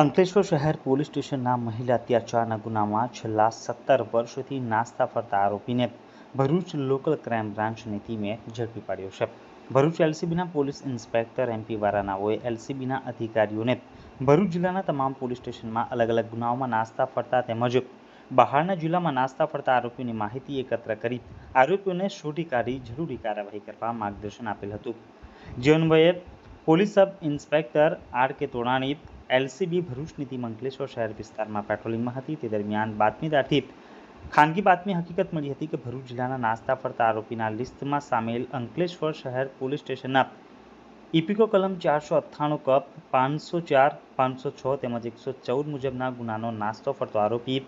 અંકલેશ્વર શહેર પોલીસ સ્ટેશનના મહિલા અત્યાચારના ગુનામાં છેલ્લા સત્તર વર્ષથી નાસ્તા ફરતા આરોપીને ભરૂચ લોકલ ક્રાઇમ બ્રાન્ચની ટીમે ઝડપી પાડ્યો છે. ભરૂચ એલસીબીના પોલીસ ઇન્સ્પેક્ટર એમપી વારાનાઓએ એલસીબીના અધિકારીઓને ભરૂચ જિલ્લાના તમામ પોલીસ સ્ટેશનમાં અલગ અલગ ગુનાઓમાં નાસ્તા ફરતા તેમજ બહારના જિલ્લામાં નાસ્તા ફરતા આરોપીની માહિતી એકત્ર કરી આરોપીઓને શોધી કાઢી જરૂરી કાર્યવાહી કરવા માર્ગદર્શન આપેલ હતું. જે police sub inspector R K Todani LCB ભરૂચની ટીમ અંકલેશ્વર શહેર વિસ્તારમાં પેટ્રોલિંગમાં હતી. તે દરમિયાન બાતમીદારથી ખાનગી બાતમી હકીકત મળી હતી કે ભરૂચ જિલ્લાના નાસ્તા ફરતા આરોપીના લિસ્ટમાં સામેલ અંકલેશ્વર શહેર પોલીસ સ્ટેશનના ઇપિકો કલમ ચારસો અઠ્ઠાણું કપ પાંચસો ચાર, પાંચસો છ તેમજ એકસો ચૌદ મુજબના ગુનાનો નાસ્તો ફરતો આરોપી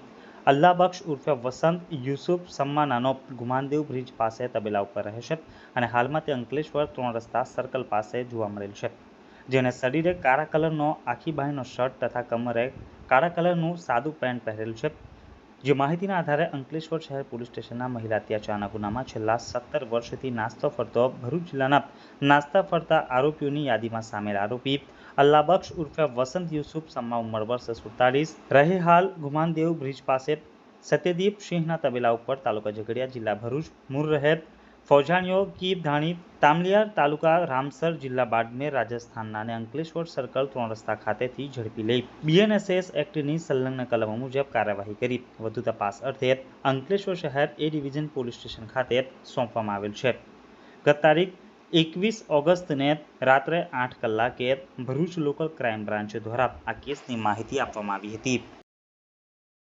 અલ્લાબક્ષ ઉર્ફે વસંત યુસુફ સમ્માનાનો ગુમાનદેવ બ્રિજ પાસે તબેલા ઉપર રહે છે અને હાલમાં તે અંકલેશ્વર ત્રણ રસ્તા સર્કલ પાસે જોવા મળેલ છે. જેણે શરીરે કાળા કલરનો, આખી બાંયનો શર્ટ તથા કમરે કાળા કલરનું સાદું પેન્ટ પહેરેલું છે. જે માહિતીના આધારે અંકલેશ્વર શહેર પોલીસ સ્ટેશનના મહિલા અત્યાચારના ગુનામાં છેલ્લા સત્તર વર્ષથી નાસ્તો ફરતો ભરૂચ જિલ્લાના નાસ્તા ફરતા આરોપીઓની યાદીમાં સામેલ આરોપી અલ્લાબક્ષ ઉર્ફે વસંત યુસુફ સમ્મા ઉંમર વર્ષ સુડતાલીસ રહેહાલ ગુમાનદેવ બ્રિજ પાસે, સત્યદીપ સિંહના તબેલા ઉપર તાલુકા ઝઘડિયા, જિલ્લા ભરૂચ, મૂળ રહે ફૌજાણીઓ કી ધાણી, તામલિયાર તાલુકા રામસર જિલ્લા બાડમેર રાજસ્થાનના અને અંકલેશ્વર સર્કલ ત્રણ રસ્તા ખાતેથી ઝડપી લઈ બીએનએસએસ એક્ટની સંલગ્ન કલમો મુજબ કાર્યવાહી કરી. વધુ તપાસ અર્થે અંકલેશ્વર શહેર એ ડિવિઝન પોલીસ સ્ટેશન ખાતે સોંપવામાં આવેલ છે. ગત તારીખ એકવીસ ઓગસ્ટને રાત્રે આઠ કલાકે ભરૂચ લોકલ ક્રાઇમ બ્રાન્ચ દ્વારા આ કેસની માહિતી આપવામાં આવી હતી.